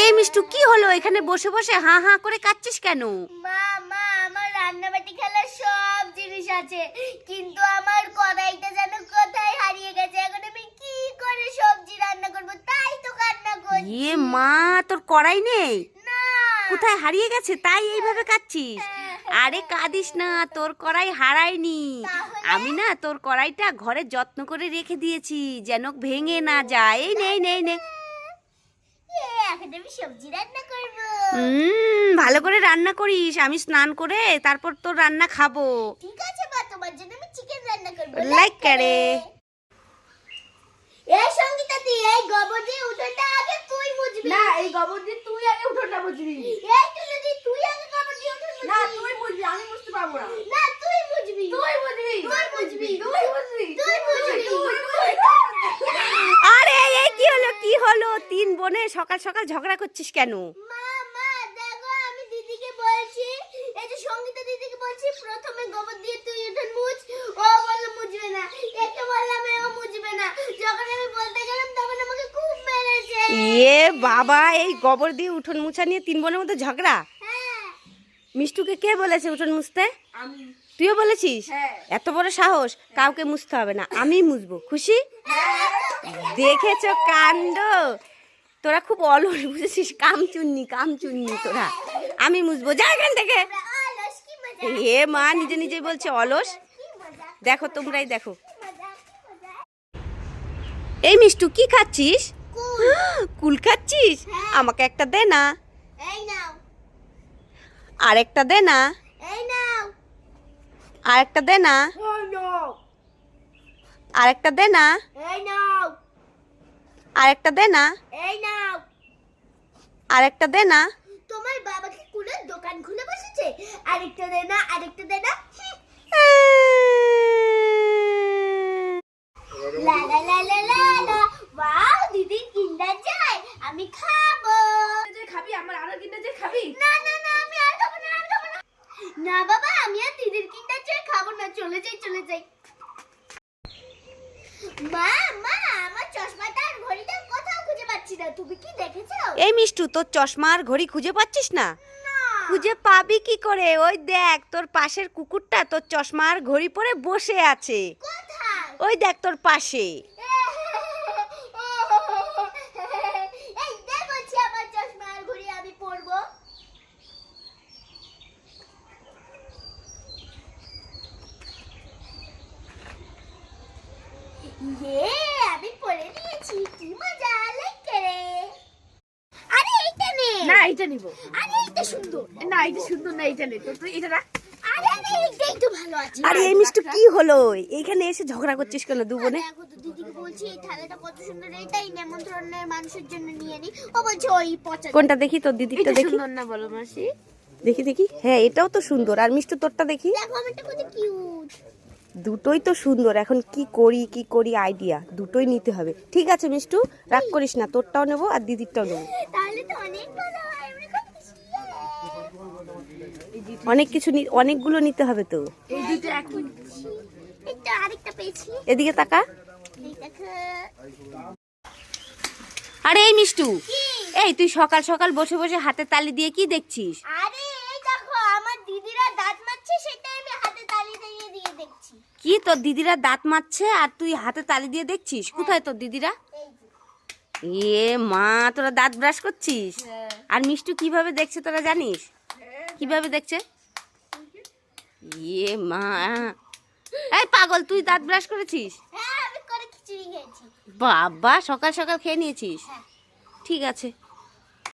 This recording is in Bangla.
আরে মিষ্টু কি হলো? এখানে বসে বসে হাঁ হাঁ করে কাচ্ছিস কেন? মা মা আমার রান্নাবাটি খেলার সব জিনিস আছে। কিন্তু আমার কড়াইটা যেন কোথায় হারিয়ে গেছে? এখন আমি কি করে সবজি রান্না করব? তাই তো কান্না করছি। ইয়ে মা তোর কড়াই নেই? না। কোথায় হারিয়ে গেছে? তাই এইভাবে কাচ্ছিস আরে কাঁদিস না তোর কড়াই হারায়নি। আমি না তোর কড়াইটা ঘরে যত্ন করে রেখে দিয়েছি যেন ভেঙে না যায়। এই নেই নেই নে এ, এখন আমি সবজি রান্না করব। হুম ভালো করে রান্না করিস। আমি স্নান করে তারপর তোর রান্না খাব। ঠিক আছে মা তোমার জন্য আমি চিকেন রান্না করব। লাইক করে। এই সঙ্গীতা তুই এই গোবর দিয়ে উঠোনটা আগে তুই মুছবি। না এই গোবর দিয়ে তুই আগে উঠোনটা বুঝবি এই তুই আগে গোবর দিয়ে উঠোন মুছবি না তুই বুঝবি আমি বুঝতে পারব না না তুই মুছবি তুই বুঝবি তুই বুঝবি তুই বুঝবি তুই বুঝবি তুই আরে এই কি হলো কি হলো তিন বোনে সকাল সকাল ঝগড়া করছিস কেন মা মা দেখো আমি দিদিকে বলছি এই যে সঙ্গীতা দিদিকে বলছি প্রথমে গোবর দিয়ে তুই উঠোন মুছ ও বলল মুছবে না একে বললাম ও মুছবে না যখন আমি বলতে সকাল তখন আমাকে খুব মেরেছে। ইয়ে বাবা এই গোবর দিয়ে উঠোন মুছা নিয়ে তিন বোনের মধ্যে ঝগড়া? হ্যাঁ। মিষ্টুকে কে বলেছে উঠোন মুছতে? তুইও বলেছিস? হ্যাঁ। এত বড় সাহস কাউকে মুছতে হবে না আমি মুছবো খুশি? দেখেছ কাণ্ড? তোরা খুব অলস বুঝেছিস, কামচুন্নি কামচুন্নি তোরা। আমি মুছবো। যা এখান থেকে। এ মা, নিজে নিজেই বলছে অলস। দেখো, তোমরাই দেখো। এই মিষ্টু, কি খাচ্ছিস? কুল খাচ্ছিস। আমাকে একটা দে না। নাও আরেকটা দে না। নাও আরেকটা দে না। নাও আরেকটা দে না। আরেকটা দে না। এই নাও। আরেকটা দে না। তোমার বাবা কি কুলের দোকান খুলে বসেছে। আরেকটা দে না আরেকটা দে না। লা লা লা লা লা লা। ওয়াও দিদি কিন্ডার যায়। আমি খাব। যে খাবি আমার আরও খাবি। না না না আমি আর খাব না আর খাব না। না বাবা আমি আর দিদির কিন্ডার খাব না। চলে যাই চলে যাই। মা মা আমার চশমাটা আর ঘড়িটা কোথাও খুঁজে পাচ্ছি না তুমি কি দেখেছ? এই মিষ্টু তোর চশমা আর ঘড়ি খুঁজে পাচ্ছিস না? খুঁজে পাবি কি করে? ওই দেখ তোর পাশের কুকুরটা তোর চশমা আর ঘড়ি পরে বসে আছে। ওই দেখ তোর পাশে। ইয়ে আমি পরে নিয়েছি কি মজা লাইক করে আরে এইটা নে না এইটা নিব। আরে এইটা সুন্দর। না এইটা সুন্দর না এইটা নে। তো তুই এটা রাখ। আরে এই মিষ্টু কি হলো? এইখানে এসে ঝগড়া করছিস কেন দু বোনে? দিদিকে বলছি এই থালাটা কত সুন্দর এইটাই নেমন্ত্রণের মানুষের জন্য নিয়ে নি। ও বলছে ওই পচা কোনটা দেখি? তোর এটা দেখি। সুন্দর না বলো মাসি? দেখি দেখি। হ্যাঁ এটাও তো সুন্দর। আর মিষ্টি তোরটা দেখি। দেখো আমারটা কত কিউট দুটোই তো সুন্দর। এখন কি করি কি করি আইডিয়া দুটোই নিতে হবে। ঠিক আছে মিষ্টু রাগ করিস না তোরটাও নেব আর দিদিরটাও নেব। অনেক কিছু অনেকগুলো নিতে হবে তো। এদিকে তাকা। আরে এই মিষ্টু এই তুই সকাল সকাল বসে বসে হাতে তালি দিয়ে কি দেখছিস আরে এই দেখো আমার দিদিরা দাঁত মারছে সেটাই আমি হাতে তালি দিয়ে দিয়ে দেখছি কি তোর দিদিরা দাঁত মারছে আর তুই হাতে তালি দিয়ে দেখছিস? কোথায় তোর দিদিরা? এ মা তোরা দাঁত ব্রাশ করছিস? আর মিষ্টু কীভাবে দেখছে তোরা জানিস? কীভাবে দেখছে? ইয়ে মা। এই পাগল তুই দাঁত ব্রাশ করেছিস? হ্যাঁ আমি করে খিচুড়ি খেয়েছি। বাবা সকাল সকাল খেয়ে নিয়েছিস? হ্যাঁ। ঠিক আছে।